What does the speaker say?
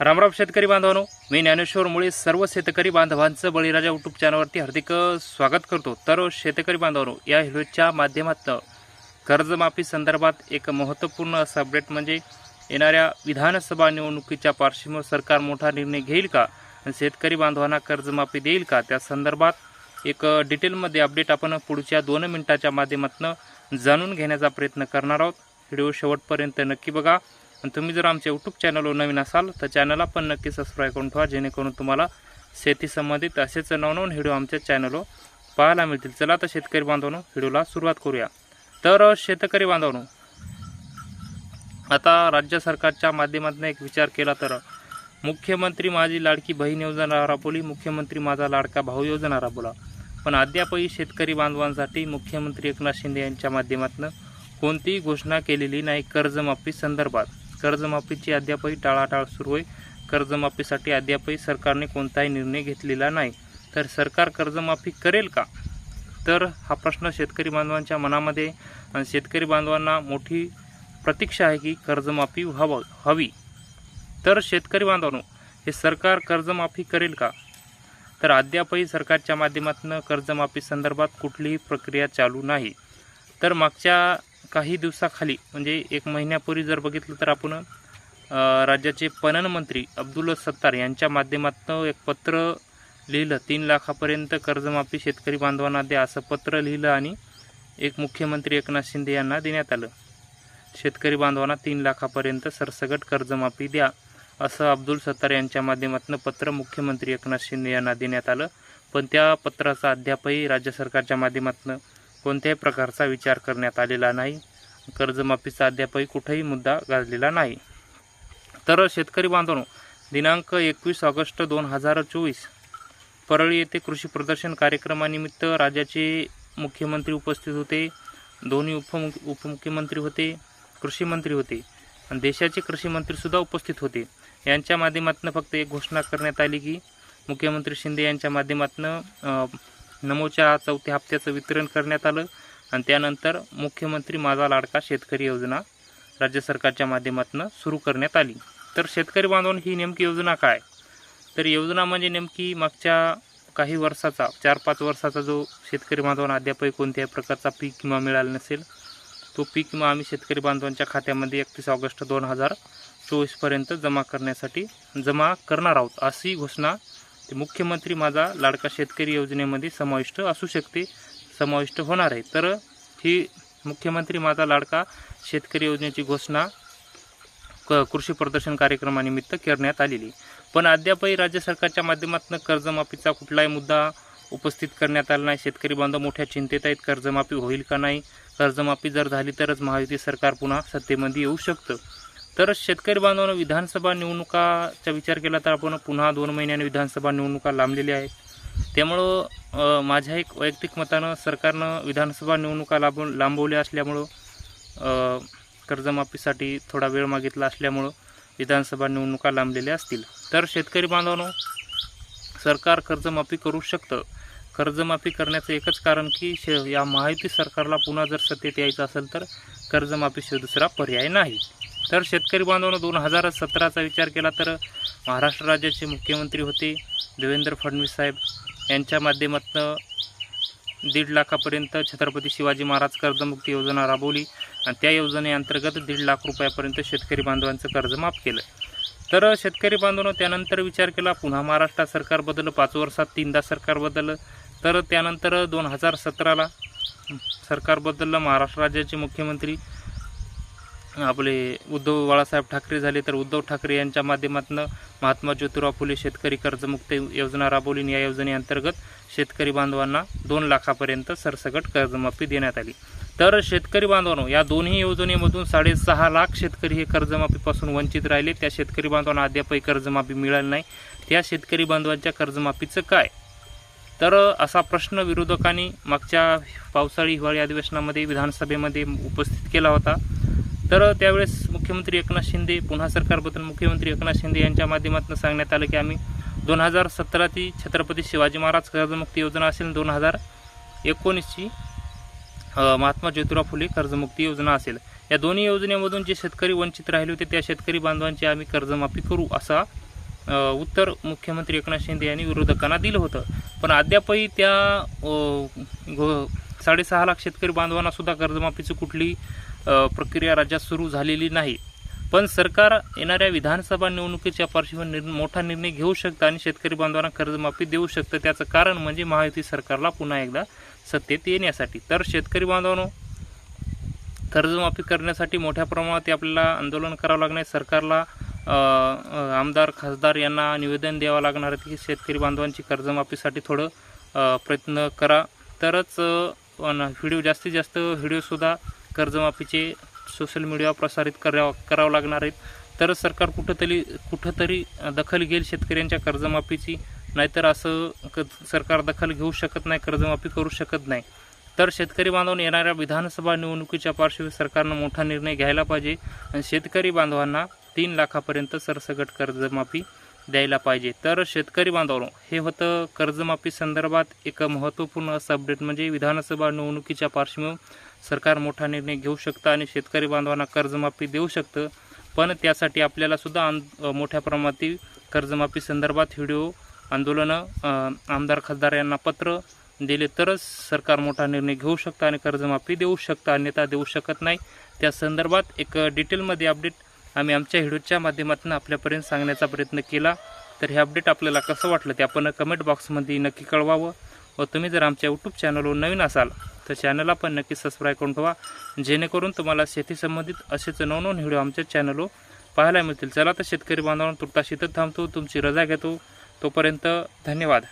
रामराम शेतकरी बांधवांनो मी ज्ञानेश्वर मुळे सर्व शेतकरी बांधवांचं बळीराजा यूट्यूब चॅनलवरती हार्दिक स्वागत करतो. तर शेतकरी बांधवांनो या व्हिडिओच्या माध्यमातून कर्जमाफी संदर्भात एक महत्त्वपूर्ण असं अपडेट म्हणजे येणाऱ्या विधानसभा निवडणुकीच्या पार्श्वभूमीवर सरकार मोठा निर्णय घेईल का? आणि शेतकरी बांधवांना कर्जमाफी देईल का? त्या संदर्भात एक डिटेलमध्ये अपडेट आपण पुढच्या दोन मिनिटाच्या माध्यमातून जाणून घेण्याचा प्रयत्न करणार आहोत. व्हिडिओ शेवटपर्यंत नक्की बघा. आणि तुम्ही जर आमच्या यूट्यूब चॅनलवर नवीन असाल तर चॅनलला पण नक्की सबस्क्राईब करून ठेवा जेणेकरून तुम्हाला शेती संबंधित असेच नवनवीन व्हिडिओ आमच्या चॅनलवर पाहायला मिळतील. चला तर शेतकरी बांधवांनो व्हिडिओला सुरुवात करूया. तर शेतकरी बांधवांनो आता राज्य सरकारच्या माध्यमातून एक विचार केला तर मुख्यमंत्री माझी लाडकी बहीण योजना राबवली मुख्यमंत्री माझा लाडका भाऊ योजना राबवला. पण अद्यापही शेतकरी बांधवांसाठी मुख्यमंत्री एकनाथ शिंदे यांच्या माध्यमातून कोणतीही घोषणा केलेली नाही कर्जमाफी संदर्भात. कर्जमाफीची अद्यापही टाळाटाळ सुरू आहे. कर्जमाफीसाठी अद्यापही सरकारने कोणताही निर्णय घेतलेला नाही. तर सरकार कर्जमाफी करेल का? तर हा प्रश्न शेतकरी बांधवांच्या मनामध्ये आणि शेतकरी बांधवांना मोठी प्रतीक्षा आहे की कर्जमाफी व्हावं हवी. तर शेतकरी बांधवांनो हे सरकार कर्जमाफी करेल का? तर अद्यापही सरकारच्या माध्यमातून कर्जमाफी संदर्भात कुठलीही प्रक्रिया चालू नाही. तर मागच्या काही दिवसाखाली म्हणजे एक महिन्यापूर्वी जर बघितलं तर आपण राज्याचे पणन मंत्री अब्दुल सत्तार यांच्या माध्यमातून एक पत्र लिहिलं तीन लाखापर्यंत कर्जमाफी शेतकरी बांधवांना द्या असं पत्र लिहिलं आणि एक मुख्यमंत्री एकनाथ शिंदे यांना देण्यात आलं. शेतकरी बांधवांना तीन लाखापर्यंत सरसगट कर्जमाफी द्या असं अब्दुल सत्तार यांच्या माध्यमातून पत्र मुख्यमंत्री एकनाथ शिंदे यांना देण्यात आलं. पण त्या पत्राचा अद्यापही राज्य सरकारच्या माध्यमातून कोणत्याही प्रकारचा विचार करण्यात आलेला नाही. कर्जमाफीचा अद्यापही कुठेही मुद्दा गाजलेला नाही. तर शेतकरी बांधवांनो दिनांक एकवीस ऑगस्ट दोन हजार चोवीस परळी येथे कृषी प्रदर्शन कार्यक्रमानिमित्त राज्याचे मुख्यमंत्री उपस्थित होते दोन्ही उपमुख उपमुख्यमंत्री होते कृषी मंत्री होते आणि देशाचे कृषी मंत्रीसुद्धा उपस्थित होते. यांच्या माध्यमातून फक्त एक घोषणा करण्यात आली की मुख्यमंत्री शिंदे यांच्या माध्यमातून नमोच्या चौथ्या हप्त्याचं वितरण करण्यात आलं आणि त्यानंतर मुख्यमंत्री माझा लाडका शेतकरी योजना राज्य सरकारच्या माध्यमातून सुरू करण्यात आली. तर शेतकरी बांधवन ही नेमकी योजना काय? तर योजना म्हणजे नेमकी मागच्या काही वर्षाचा चार पाच वर्षाचा जो शेतकरी बांधवांना अद्यापही कोणत्याही प्रकारचा पीक विमा मिळाला नसेल तो पीक विमा आम्ही शेतकरी बांधवांच्या खात्यामध्ये एकतीस ऑगस्ट दोन हजार चोवीसपर्यंत जमा करण्यासाठी जमा करणार आहोत. अशी घोषणा ते मुख्यमंत्री माझा लाडका शेतकरी योजनेमध्ये समाविष्ट असू शकते समाविष्ट होणार आहे. तर ही मुख्यमंत्री माझा लाडका शेतकरी योजनेची घोषणा क कृषी प्रदर्शन कार्यक्रमानिमित्त करण्यात आलेली. पण अद्यापही राज्य सरकारच्या माध्यमातून कर्जमाफीचा कुठलाही मुद्दा उपस्थित करण्यात आला नाही. शेतकरी बांधव मोठ्या चिंतेत आहेत कर्जमाफी होईल का नाही? कर्जमाफी जर झाली तरच महायुती सरकार पुन्हा सत्तेमध्ये येऊ शकतं. तर शेतकरी बांधवांनो विधानसभा निवडणुकाचा विचार केला तर आपण पुन्हा दोन महिन्याने विधानसभा निवडणुका लांबलेल्या आहेत. त्यामुळं माझ्या एक वैयक्तिक मतानं सरकारनं विधानसभा निवडणुका लांबून लांबवल्या असल्यामुळं कर्जमाफीसाठी थोडा वेळ मागितला असल्यामुळं विधानसभा निवडणुका लांबलेल्या असतील. तर शेतकरी बांधवांनो सरकार कर्जमाफी करू शकतं. कर्जमाफी करण्याचं एकच कारण की शे या महायुती सरकारला पुन्हा जर सत्तेत यायचं असेल तर कर्जमाफीशिवाय दुसरा पर्याय नाही. तर शेतकरी बांधवांना दोन हजार सतराचा विचार केला तर महाराष्ट्र राज्याचे मुख्यमंत्री होते देवेंद्र फडणवीस साहेब. यांच्या माध्यमातून दीड लाखापर्यंत छत्रपती शिवाजी महाराज कर्जमुक्ती योजना राबवली आणि त्या योजनेअंतर्गत दीड लाख रुपयापर्यंत शेतकरी बांधवांचं कर्ज माफ केलं. तर शेतकरी बांधवांना त्यानंतर विचार केला पुन्हा महाराष्ट्र सरकार बदललं पाच वर्षात तीनदा सरकार बदललं. तर त्यानंतर दोन हजार सतराला सरकार बदललं महाराष्ट्र राज्याचे मुख्यमंत्री आपले उद्धव बाळासाहेब ठाकरे झाले तर उद्धव ठाकरे यांच्या माध्यमातून महात्मा ज्योतिराव फुले शेतकरी कर्जमुक्त योजना राबवली. या योजनेअंतर्गत शेतकरी बांधवांना दोन लाखापर्यंत सरसकट कर्जमाफी देण्यात आली. तर शेतकरी बांधवांनो या दोन्ही योजनेमधून साडेसहा लाख शेतकरी हे कर्जमाफीपासून वंचित राहिले. त्या शेतकरी बांधवांना अद्यापही कर्जमाफी मिळाली नाही. त्या शेतकरी बांधवांच्या कर्जमाफीचं काय? तर असा प्रश्न विरोधकांनी मागच्या पावसाळी हिवाळी अधिवेशनामध्ये विधानसभेमध्ये उपस्थित केला होता. तर त्यावेळेस मुख्यमंत्री एकनाथ शिंदे पुन्हा सरकारबद्दल मुख्यमंत्री एकनाथ शिंदे यांच्या माध्यमातून सांगण्यात आलं की आम्ही दोन हजार सतरा ती छत्रपती शिवाजी महाराज कर्जमुक्ती योजना असेल दोन हजार एकोणीसची महात्मा ज्योतिराव फुले कर्जमुक्ती योजना असेल. या दोन्ही योजनेमधून जे शेतकरी वंचित राहिले होते त्या शेतकरी बांधवांची आम्ही कर्जमाफी करू असा उत्तर मुख्यमंत्री एकनाथ शिंदे यांनी विरोधकांना दिलं होतं. पण अद्यापही त्या घो- साडेसहा लाख शेतकरी बांधवांना सुद्धा कर्जमाफीची कुठली प्रक्रिया राज्यात सुरू झालेली नाही. पण सरकार येणाऱ्या विधानसभा निवडणुकीच्या पार्श्वभूमीवर निर् मोठा निर्णय घेऊ शकतं आणि शेतकरी बांधवांना कर्जमाफी देऊ शकतं. त्याचं कारण म्हणजे महायुती सरकारला पुन्हा एकदा सत्तेत येण्यासाठी. तर शेतकरी बांधवांनो कर्जमाफी करण्यासाठी मोठ्या प्रमाणात आपल्याला आंदोलन करावं लागणार आहे. सरकारला आमदार खासदार यांना निवेदन द्यावं लागणार आहे की शेतकरी बांधवांची कर्जमाफीसाठी थोडं प्रयत्न करा. तरच पण व्हिडिओ जास्तीत जास्त व्हिडिओसुद्धा कर्जमाफीचे सोशल मीडियावर प्रसारित करावं करावं लागणार आहेत. तरच सरकार कुठंतरी कुठंतरी दखल घेईल शेतकऱ्यांच्या कर्जमाफीची नाहीतर असं क सरकार दखल घेऊ शकत नाही कर्जमाफी करू शकत नाही. तर शेतकरी बांधवांना येणाऱ्या विधानसभा निवडणुकीच्या पार्श्वभूमी सरकारनं मोठा निर्णय घ्यायला पाहिजे. आणि शेतकरी बांधवांना तीन लाखापर्यंत सरसकट कर्जमाफी द्यायला पाहिजे. तर शेतकरी बांधवांनो हे होतं कर्जमाफी संदर्भात एक महत्त्वपूर्ण असं अपडेट म्हणजे विधानसभा निवडणुकीच्या पार्श्वभूमीवर सरकार मोठा निर्णय घेऊ शकतं आणि शेतकरी बांधवांना कर्जमाफी देऊ शकतं. पण त्यासाठी आपल्यालासुद्धा आं मोठ्या प्रमाणातील कर्जमाफी संदर्भात व्हिडिओ आंदोलनं आमदार खासदार यांना पत्र दिले तरच सरकार मोठा निर्णय घेऊ शकतं आणि कर्जमाफी देऊ शकतं अन्यथा देऊ शकत नाही. त्या संदर्भात एक डिटेलमध्ये अपडेट आम्ही आमच्या व्हिडिओच्या माध्यमातून आपल्यापर्यंत सांगण्याचा प्रयत्न केला. तर हे अपडेट आपल्याला कसं वाटलं ते आपण कमेंट बॉक्समध्ये नक्की कळवावं व तुम्ही जर आमच्या यूट्यूब चॅनलवर नवीन असाल तर चॅनलला पण नक्की सबस्क्राईब करून ठेवा. जेणेकरून तुम्हाला शेतीसंबंधित असेच नवनवीन व्हिडिओ आमच्या चॅनलवर पाहायला मिळतील. चला तर शेतकरी बांधवांना तुर्तास इथं थांबतो. तुमची रजा घेतो. तोपर्यंत धन्यवाद.